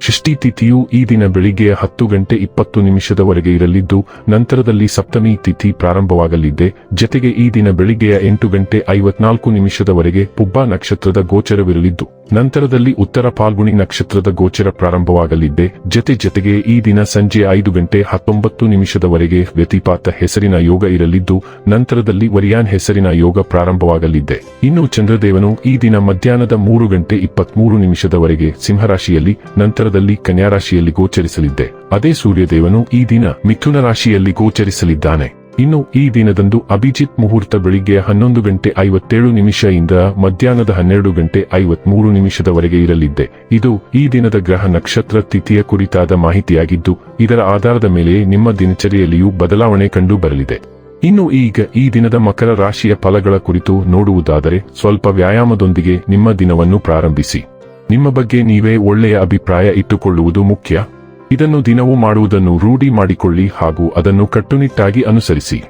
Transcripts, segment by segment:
ಷಷ್ಠಿ ತಿಥಿಯು ಈ ದಿನ ಬೆಳಿಗ್ಗೆ ಹತ್ತು ಗಂಟೆ ಇಪ್ಪತ್ತು ನಿಮಿಷದವರೆಗೆ ಇರಲಿದ್ದು, ನಂತರದಲ್ಲಿ ಸಪ್ತಮಿ ತಿಥಿ ಪ್ರಾರಂಭವಾಗಲಿದೆ. ಜತೆಗೆ ಈ ದಿನ ಬೆಳಿಗ್ಗೆಯ ಎಂಟು ಗಂಟೆ ಐವತ್ನಾಲ್ಕು ನಿಮಿಷದವರೆಗೆ ಪುಬ್ಬ ನಕ್ಷತ್ರದ ಗೋಚರವಿರಲಿದ್ದು. ನಂತರದಲ್ಲಿ ಉತ್ತರ ಪಾಲ್ಗುಣಿ ನಕ್ಷತ್ರದ ಗೋಚರ ಪ್ರಾರಂಭವಾಗಲಿದ್ದೆ. ಜತೆ ಜತೆಗೆ ಈ ದಿನ ಸಂಜೆ ಐದು ಗಂಟೆ ಹತ್ತೊಂಬತ್ತು ನಿಮಿಷದವರೆಗೆ ವ್ಯತಿಪಾತ ಹೆಸರಿನ ಯೋಗ ಇರಲಿದ್ದು, ನಂತರದಲ್ಲಿ ವರಿಯಾನ್ ಹೆಸರಿನ ಯೋಗ ಪ್ರಾರಂಭವಾಗಲಿದ್ದೆ. ಇನ್ನು ಚಂದ್ರದೇವನು ಈ ದಿನ ಮಧ್ಯಾಹ್ನದ ಮೂರು ಗಂಟೆ ಇಪ್ಪತ್ಮೂರು ನಿಮಿಷದವರೆಗೆ ಸಿಂಹರಾಶಿಯಲ್ಲಿ, ನಂತರದಲ್ಲಿ ಕನ್ಯಾ ರಾಶಿಯಲ್ಲಿ ಗೋಚರಿಸಲಿದೆ ಅದೇ ಸೂರ್ಯದೇವನು ಈ ದಿನ ಮಿಥುನ ರಾಶಿಯಲ್ಲಿ ಗೋಚರಿಸಲಿದ್ದಾನೆ. ಇನ್ನು ಈ ದಿನದಂದು ಅಭಿಜಿತ್ ಮುಹೂರ್ತ ಬೆಳಿಗ್ಗೆ ಹನ್ನೊಂದು ಗಂಟೆ ಐವತ್ತೇಳು ನಿಮಿಷದಿಂದ ಮಧ್ಯಾಹ್ನದ ಹನ್ನೆರಡು ಗಂಟೆ ಐವತ್ಮೂರು ನಿಮಿಷದವರೆಗೆ ಇರಲಿದ್ದೆ. ಇದು ಈ ದಿನದ ಗ್ರಹ ನಕ್ಷತ್ರ ತಿಥಿಯ ಕುರಿತಾದ ಮಾಹಿತಿಯಾಗಿದ್ದು, ಇದರ ಆಧಾರದ ಮೇಲೆ ನಿಮ್ಮ ದಿನಚರಿಯಲ್ಲಿಯೂ ಬದಲಾವಣೆ ಕಂಡು ಬರಲಿದೆ. ಇನ್ನು ಈಗ ಈ ದಿನದ ಮಕರ ರಾಶಿಯ ಫಲಗಳ ಕುರಿತು ನೋಡುವುದಾದರೆ, ಸ್ವಲ್ಪ ವ್ಯಾಯಾಮದೊಂದಿಗೆ ನಿಮ್ಮ ದಿನವನ್ನು ಪ್ರಾರಂಭಿಸಿ. ನಿಮ್ಮ ಬಗ್ಗೆ ನೀವೇ ಒಳ್ಳೆಯ ಅಭಿಪ್ರಾಯ ಇಟ್ಟುಕೊಳ್ಳುವುದು ಮುಖ್ಯ. ಇದನ್ನು ದಿನವೂ ಮಾಡುವುದನ್ನು ರೂಢಿ ಮಾಡಿಕೊಳ್ಳಿ ಹಾಗೂ ಅದನ್ನು ಕಟ್ಟುನಿಟ್ಟಾಗಿ ಅನುಸರಿಸಿ.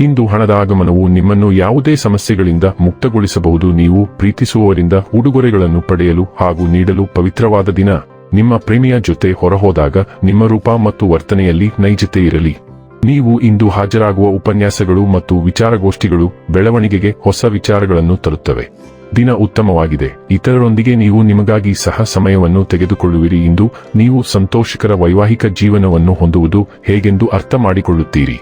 ಇಂದು ಹಣದ ಆಗಮನವು ನಿಮ್ಮನ್ನು ಯಾವುದೇ ಸಮಸ್ಯೆಗಳಿಂದ ಮುಕ್ತಗೊಳಿಸಬಹುದು. ನೀವು ಪ್ರೀತಿಸುವವರಿಂದ ಉಡುಗೊರೆಗಳನ್ನು ಪಡೆಯಲು ಹಾಗೂ ನೀಡಲು ಪವಿತ್ರವಾದ ದಿನ. ನಿಮ್ಮ ಪ್ರೇಮಿಯ ಜೊತೆ ಹೊರಹೋದಾಗ ನಿಮ್ಮ ರೂಪ ಮತ್ತು ವರ್ತನೆಯಲ್ಲಿ ನೈಜತೆ ಇರಲಿ ನೀವು ಇಂದು ಹಾಜರಾಗುವ ಉಪನ್ಯಾಸಗಳು ಮತ್ತು ವಿಚಾರಗೋಷ್ಠಿಗಳು ಬೆಳವಣಿಗೆಗೆ ಹೊಸ ವಿಚಾರಗಳನ್ನು ತರುತ್ತವೆ. ದಿನ ಉತ್ತಮವಾಗಿದೆ. ಇತರರೊಂದಿಗೆ ನೀವು ನಿಮಗಾಗಿ ಸಹ ಸಮಯವನ್ನು ತೆಗೆದುಕೊಳ್ಳುವಿರಿ ಇಂದು ನೀವು ಸಂತೋಷಕರ ವೈವಾಹಿಕ ಜೀವನವನ್ನು ಹೊಂದುವುದು ಹೇಗೆಂದು ಅರ್ಥ ಮಾಡಿಕೊಳ್ಳುತ್ತೀರಿ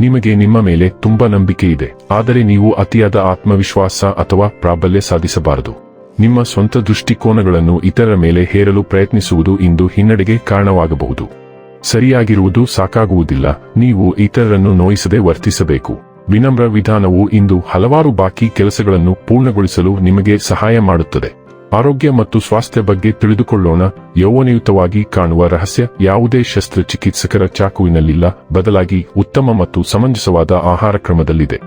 ನಿಮಗೆ ನಿಮ್ಮ ಮೇಲೆ ತುಂಬಾ ನಂಬಿಕೆ ಇದೆ. ಆದರೆ ನೀವು ಅತಿಯಾದ ಆತ್ಮವಿಶ್ವಾಸ ಅಥವಾ ಪ್ರಾಬಲ್ಯ ಸಾಧಿಸಬಾರದು. ನಿಮ್ಮ ಸ್ವಂತ ದೃಷ್ಟಿಕೋನಗಳನ್ನು ಇತರರ ಮೇಲೆ ಹೇರಲು ಪ್ರಯತ್ನಿಸುವುದು ಇಂದು ಹಿನ್ನಡೆಗೆ ಕಾರಣವಾಗಬಹುದು. ಸರಿಯಾಗಿರುವುದು ಸಾಕಾಗುವುದಿಲ್ಲ. ನೀವು ಇತರರನ್ನು ನೋಯಿಸದೆ ವರ್ತಿಸಬೇಕು. ವಿನಮ್ರ ವಿಧಾನವು ಇಂದು ಹಲವಾರು ಬಾಕಿ ಕೆಲಸಗಳನ್ನು ಪೂರ್ಣಗೊಳಿಸಲು ನಿಮಗೆ ಸಹಾಯ ಮಾಡುತ್ತದೆ. ಆರೋಗ್ಯ ಮತ್ತು ಸ್ವಾಸ್ಥ್ಯ ಬಗ್ಗೆ ತಿಳಿದುಕೊಳ್ಳೋಣ. ಯೌವನಯುತವಾಗಿ ಕಾಣುವ ರಹಸ್ಯ ಯಾವುದೇ ಶಸ್ತ್ರಚಿಕಿತ್ಸಕರ ಚಾಕುವಿನಲ್ಲಿಲ್ಲ. ಬದಲಾಗಿ ಉತ್ತಮ ಮತ್ತು ಸಮಂಜಸವಾದ ಆಹಾರ ಕ್ರಮದಲ್ಲಿದೆ.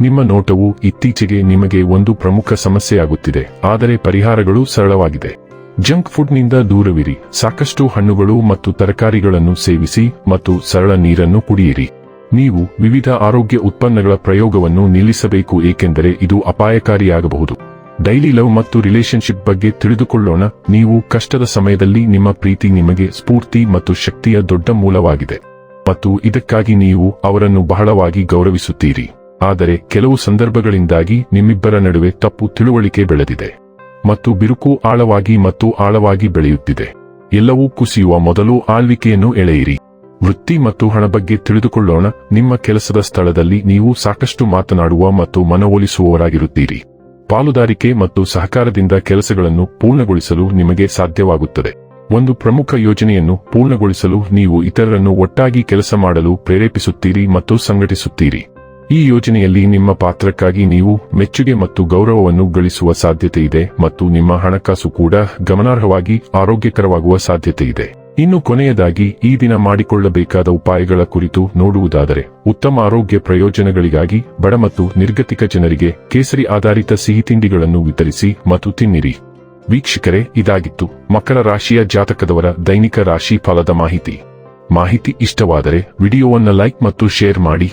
ನಿಮ್ಮ ನೋಟವು ಇತ್ತೀಚೆಗೆ ನಿಮಗೆ ಒಂದು ಪ್ರಮುಖ ಸಮಸ್ಯೆಯಾಗುತ್ತಿದೆ. ಆದರೆ ಪರಿಹಾರಗಳು ಸರಳವಾಗಿದೆ. ಜಂಕ್ ಫುಡ್ನಿಂದ ದೂರವಿರಿ. ಸಾಕಷ್ಟು ಹಣ್ಣುಗಳು ಮತ್ತು ತರಕಾರಿಗಳನ್ನು ಸೇವಿಸಿ ಮತ್ತು ಸರಳ ನೀರನ್ನು ಕುಡಿಯಿರಿ. ನೀವು ವಿವಿಧ ಆರೋಗ್ಯ ಉತ್ಪನ್ನಗಳ ಪ್ರಯೋಗವನ್ನು ನಿಲ್ಲಿಸಬೇಕು ಏಕೆಂದರೆ ಇದು ಅಪಾಯಕಾರಿಯಾಗಬಹುದು. ಡೈಲಿ ಲವ್ ಮತ್ತು ರಿಲೇಶನ್ಶಿಪ್ ಬಗ್ಗೆ ತಿಳಿದುಕೊಳ್ಳೋಣ. ನೀವು ಕಷ್ಟದ ಸಮಯದಲ್ಲಿ ನಿಮ್ಮ ಪ್ರೀತಿ ನಿಮಗೆ ಸ್ಫೂರ್ತಿ ಮತ್ತು ಶಕ್ತಿಯ ದೊಡ್ಡ ಮೂಲವಾಗಿದೆ. ಮತ್ತು ಇದಕ್ಕಾಗಿ ನೀವು ಅವರನ್ನು ಬಹಳವಾಗಿ ಗೌರವಿಸುತ್ತೀರಿ. ಆದರೆ ಕೆಲವು ಸಂದರ್ಭಗಳಿಂದಾಗಿ ನಿಮ್ಮಿಬ್ಬರ ನಡುವೆ ತಪ್ಪು ತಿಳುವಳಿಕೆ ಬೆಳೆದಿದೆ. ಮತ್ತು ಬಿರುಕು ಆಳವಾಗಿ ಮತ್ತು ಆಳವಾಗಿ ಬೆಳೆಯುತ್ತಿದೆ. ಎಲ್ಲವೂ ಕುಸಿಯುವ ಮೊದಲು ಆಳ್ವಿಕೆಯನ್ನು ಎಳೆಯಿರಿ. ವೃತ್ತಿ ಮತ್ತು ಹಣ ಬಗ್ಗೆ ತಿಳಿದುಕೊಳ್ಳೋಣ. ನಿಮ್ಮ ಕೆಲಸದ ಸ್ಥಳದಲ್ಲಿ ನೀವು ಸಾಕಷ್ಟು ಮಾತನಾಡುವ ಮತ್ತು ಮನವೊಲಿಸುವವರಾಗಿರುತ್ತೀರಿ. ಪಾಲುದಾರಿಕೆ ಮತ್ತು ಸಹಕಾರದಿಂದ ಕೆಲಸಗಳನ್ನು ಪೂರ್ಣಗೊಳಿಸಲು ನಿಮಗೆ ಸಾಧ್ಯವಾಗುತ್ತದೆ. ಒಂದು ಪ್ರಮುಖ ಯೋಜನೆಯನ್ನು ಪೂರ್ಣಗೊಳಿಸಲು ನೀವು ಇತರರನ್ನು ಒಟ್ಟಾಗಿ ಕೆಲಸ ಮಾಡಲು ಪ್ರೇರೇಪಿಸುತ್ತೀರಿ ಮತ್ತು ಸಂಘಟಿಸುತ್ತೀರಿ. ಈ ಯೋಜನೆಯಲ್ಲಿ ನಿಮ್ಮ ಪಾತ್ರಕ್ಕಾಗಿ ನೀವು ಮೆಚ್ಚುಗೆ ಮತ್ತು ಗೌರವವನ್ನು ಗಳಿಸುವ ಸಾಧ್ಯತೆ ಇದೆ ಮತ್ತು ನಿಮ್ಮ ಹಣಕಾಸು ಕೂಡ ಗಮನಾರ್ಹವಾಗಿ ಆರೋಗ್ಯಕರವಾಗುವ ಸಾಧ್ಯತೆ ಇದೆ. ಇನ್ನು ಕೊನೆಯದಾಗಿ, ಈ ದಿನ ಮಾಡಿಕೊಳ್ಳಬೇಕಾದ ಉಪಾಯಗಳ ಕುರಿತು ನೋಡುವುದಾದರೆ, ಉತ್ತಮ ಆರೋಗ್ಯ ಪ್ರಯೋಜನಗಳಿಗಾಗಿ ಬಡ ಮತ್ತು ನಿರ್ಗತಿಕ ಜನರಿಗೆ ಕೇಸರಿ ಆಧಾರಿತ ಸಿಹಿ ತಿಂಡಿಗಳನ್ನು ವಿತರಿಸಿ ಮತ್ತು ತಿನ್ನಿರಿ. ವೀಕ್ಷಕರೇ, ಇದಾಗಿತ್ತು. ಮಕರ ರಾಶಿಯ ಜಾತಕದವರ ದೈನಿಕ ರಾಶಿ ಫಲದ ಮಾಹಿತಿ. ಮಾಹಿತಿ ಇಷ್ಟವಾದರೆ, ವಿಡಿಯೋವನ್ನು ಲೈಕ್ ಮತ್ತು ಶೇರ್ ಮಾಡಿ.